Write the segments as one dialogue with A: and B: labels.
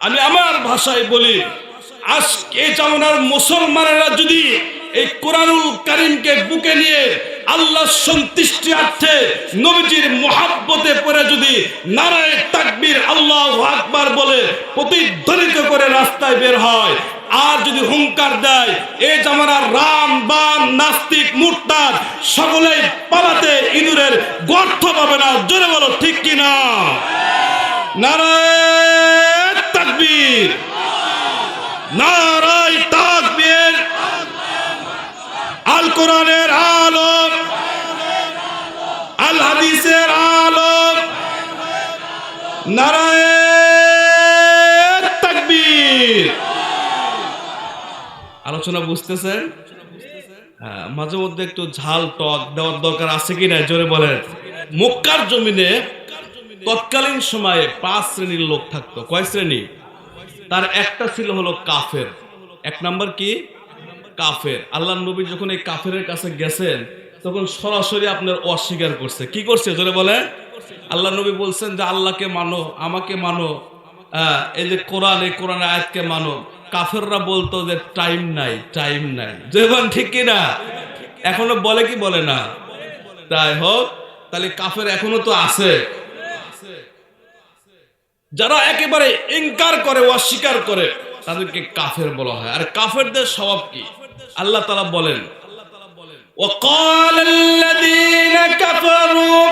A: আমি আমার ভাষায় বলি আজ এই জামানার মুসলমানেরা যদি এই কোরআনুল কারিমকে বুকে নিয়ে আল্লাহ সন্তুষ্টিয়ার্থে নবীজির মহাব্বতে পরে যদি নারায় তাকবীর আল্লাহ আকবার বলে প্রতিধ্বনিত করে রাস্তায় বের হয়, আর যদি হুঙ্কার দেয়, এ জামানার রাম, বাম, নাস্তিক, মুরতাদ, সকলেই পালাতে ইঁদুরের গর্ত পাবে না, জোরে বলো ঠিক কিনা? নারায় তাকবীর। নারায় তাকবীর। আল কোরআনের আলোক। আল হাদিসের আলোক। নারায় তাকবীর। আলোচনা বুঝতেছেন? হ্যাঁ, মাঝে মধ্যে একটু ঝাল টক দেওয়ার দরকার আছে কি না জোরে বলেন। মক্কার জমিনে তৎকালীন সময়ে পাঁচ শ্রেণির লোক থাকতো। কয় শ্রেণি? তার একটা ছিল হলো কাফের। এক নাম্বার কি? কাফের। আল্লাহ নবী যখন এই কাফেরের কাছে গেছেন, তখন সরাসরি আপনার অস্বীকার করছে। কি করছে? জোরে বলে আল্লাহ নবী বলছেন যে, আল্লাহকে মানো, আমাকে মানো এই যে কোরআন, এই কোরআন আয়াতকে মানো। কাফেররা বলতো যে, টাইম নাই টাইম নাই। যেমন ঠিক কি না? এখনও বলে কি বলে না? তাই হোক, তাহলে কাফের এখনও তো আছে। যারা একেবারে ইনকার করে অস্বীকার করে তাদেরকে কাফের বলা হয় আর কাফেরদের স্বভাব কি আল্লাহ তালা বলেন وقال الذين كفروا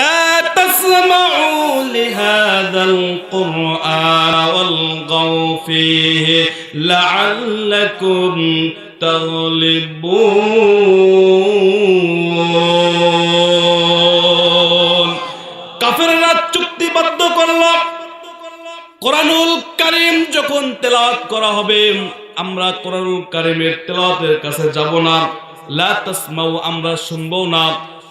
A: لا تسمعوا لهذا القرآن والغوا فيه لعلكم تغلبون কাফেররা চুক্তিবদ্ধ করলো কোরআনুল কারিম যখন তেলাওয়াত করা হবে, আমরা কোরআনুল কারিমের তেলাওয়াতের কাছে যাব না। লা আমরা শুনব না।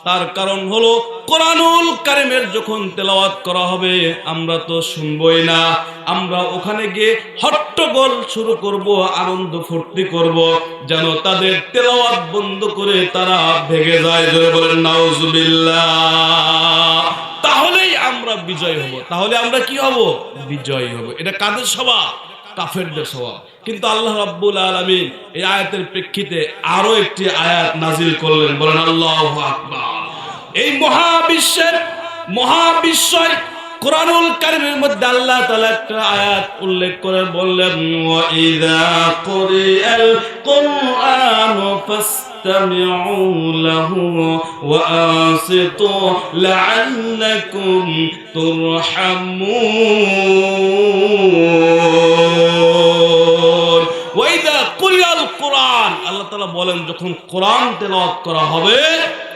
A: তার কারণ হলো, কোরআনুল কারিমের যখন তেলাওয়াত করা হবে, আমরা তো শুনবই না। আমরা ওখানে গিয়ে হট্টগোল শুরু করব, আনন্দ ফুর্তি করব, যেন তাদের তেলাওয়াত বন্ধ করে তারা ভেগে যায়। বলেন, নাউজুবিল্লাহ। তাহলেই বিজয় হব। তাহলে আমরা কি হব? বিজয় হব। এটা কাদের স্বভাব? কাফেরদের স্বভাব। কিন্তু আল্লাহ রাব্বুল আলামিন এই আয়াতের প্রেক্ষিতে আরও একটি আয়াত নাজিল করলেন। বলেন, আল্লাহু আকবার। এই মহাবিশ্বের, মহাবিশ্বয় কোরআনুল কারিমের মধ্যে আল্লাহ তাআলা একটা আয়াত উল্লেখ করে বললেন, ওয়া ইযা কুরিআল কুরআনু ফাসতামিউ ওয়া আনসিতু লাআল্লাকুম তুরহামুন ওয়া ইযা কুরিআল কুরআন আল্লাহ তাআলা বলেন, যখন কোরআন তেলাওয়াত করা হবে,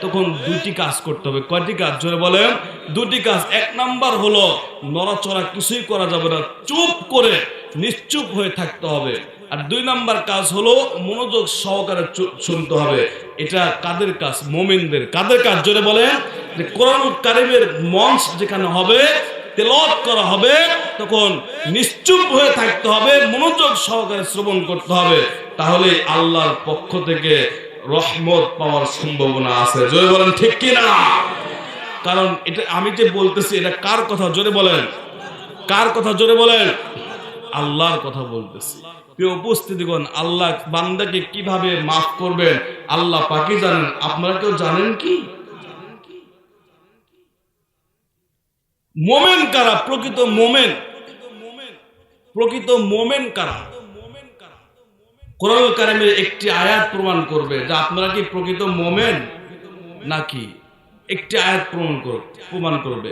A: তখন দুটি কাজ করতে হবে। কয়টি কাজ? জোরে বলেন। দুটি কাজ। এক নাম্বার হলো, নড়াচড়া কিছুই করা যাবে না। চুপ করে, নিশ্চুপ হয়ে থাকতে হবে। আর দুই নাম্বার কাজ হলো মনোযোগ সহকারে শুনতে হবে। এটা কাদের কাজ? মোমিনদের। কাদের কাজ? জোরে বলেন। যে কোরআন কারিমের মঞ্চ যেখানে হবে, তেলাওয়াত করা হবে, তখন নিশ্চুপ হয়ে থাকতে হবে, মনোযোগ সহকারে শ্রবণ করতে হবে। তাহলে আল্লাহর পক্ষ থেকে রহমত পাওয়ার সম্ভাবনা আছে। জোরে বলেন, ঠিক কি না কারণ এটা আমি যে বলতেছি, এটা কার কথা? জোরে বলেন। কার কথা? জোরে বলেন। আল্লাহর কথা বলতেছি। প্রিয় উপস্থিতিগণ, আল্লাহ বান্দাকে কীভাবে মাফ করবেন? আল্লাহ পাকি জানেন। আপনারা কেউ জানেন কি? মোমেন কারা? প্রকৃত মোমেন। প্রকৃত মোমেন কারা? কোরআন কারিমের একটি আয়াত প্রমাণ করবে যে আপনারা কি প্রকৃত মোমেন নাকি? একটি আয়াত প্রমাণ করবে প্রমাণ করবে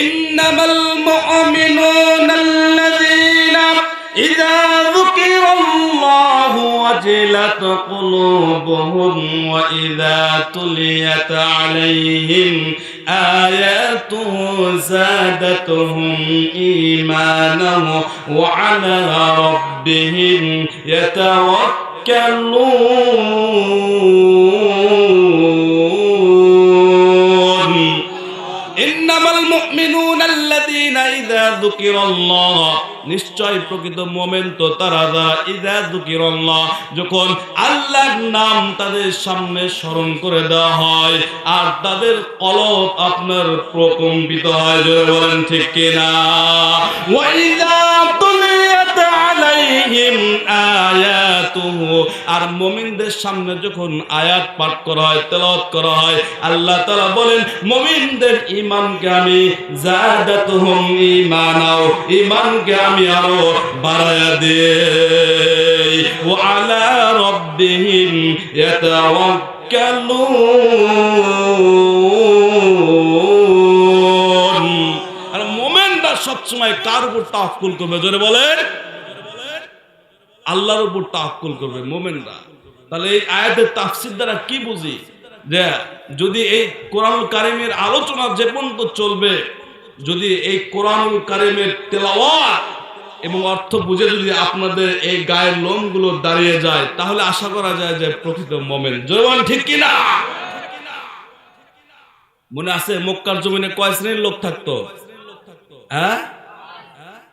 A: ইন্নামাল মুমিনুনা আল্লাযীনা ইযা যুকিরাল্লাহু ওয়াজিলাত কুলুবুহুম ওয়া ইযা তুলিয়াত আলাইহিম আয়াতুহু زادتهم إيمانا وعلى ربهم يتوكلون নিশ্চয় প্রকৃত মোমেন তো তারা যুকিরাল্লাহ যখন আল্লাহর নাম তাদের সামনে স্মরণ করে দেওয়া হয় আর তাদের কলব আপনার প্রকম্পিত হয় বলেন ঠিক কিনা? আয়াতুহু আর মুমিনদের সামনে যখন আয়াত পাঠ করা হয় করা হয়, আল্লাহ বলেন, মুমিনদের ঈমানকে আমি ঈমানাও, ঈমানকে আমি আরও সবসময় কার উপর তাওয়াক্কুল করবে? জোরে বলেন। আল্লাহর উপর তাওয়াক্কুল করবে, মোমেনরা। তাহলে এই আয়াতের তাফসীর দ্বারা কি বুঝি? যে যদি এই কোরআনুল কারিমের আলোচনা যে পর্যন্ত চলবে, যদি এই কোরআনুল কারিমের তেলাওয়াত এবং অর্থ বুঝে যদি আপনাদের এই গায়ের লোমগুলো দাঁড়িয়ে যায়, তাহলে আশা করা যায় যে প্রকৃত মোমেন। বলেন, ঠিক কিনা মনে আছে মক্কার জমিনে কয় শ্রেণির লোক থাকতো? হ্যাঁ?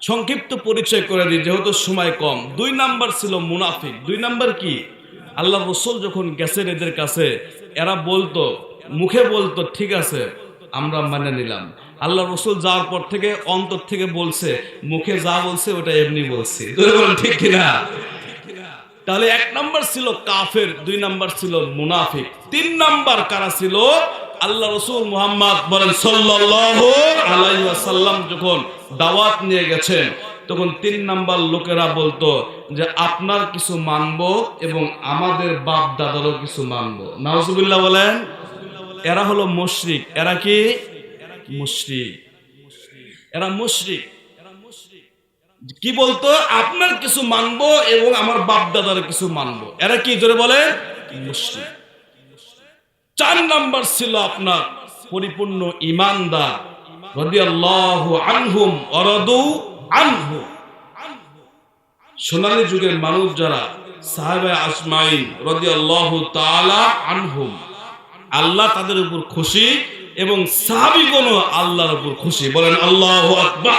A: সংক্ষিপ্ত পরিচয় করে দিই, যেহেতু সময় কম। দুই নাম্বার ছিল মুনাফিক। দুই নাম্বার কি? আল্লাহ রসুল যখন গেছেন এদের কাছে, এরা বলতো, মুখে বলতো, ঠিক আছে, আমরা মানে নিলাম। আল্লাহ রসুল যাওয়ার পর থেকে, অন্তর থেকে বলছে, মুখে যা বলছে, ওটা এমনি বলছে। ঠিক কিনা? তাহলে এক নাম্বার ছিল কাফের, দুই নাম্বার ছিল মুনাফিক। তিন নাম্বার কারা ছিল? আল্লাহ রসুল মুহাম্মদ বলেন, সাল্লাল্লাহু আলাইহি ওয়াসাল্লাম যখন দাওয়াত নিয়ে গেছেন, তখন তিন নাম্বার লোকেরা বলতো যে, আপনার কিছু মানবো এবং আমাদের বাপ দাদারও কিছু মানব। নাউজুবিল্লাহ বলেন, এরা হলো মুশরিক। এরা কি? মুশরিক। এরা মুশরিক। কি বলতো? আপনার কিছু মানব এবং আমার বাপ দাদার কিছু মানব। এরা কি জোরে বলে? মুসলিম চার নাম্বার ছিল আপনার পরিপূর্ণ ইমানদার আনহুম সোনালী যুগের মানুষ যারা আল্লাহ তাদের উপর খুশি এবং সাহাবিগণও আল্লাহর উপর খুশি। বলেন, আল্লাহ আকবার।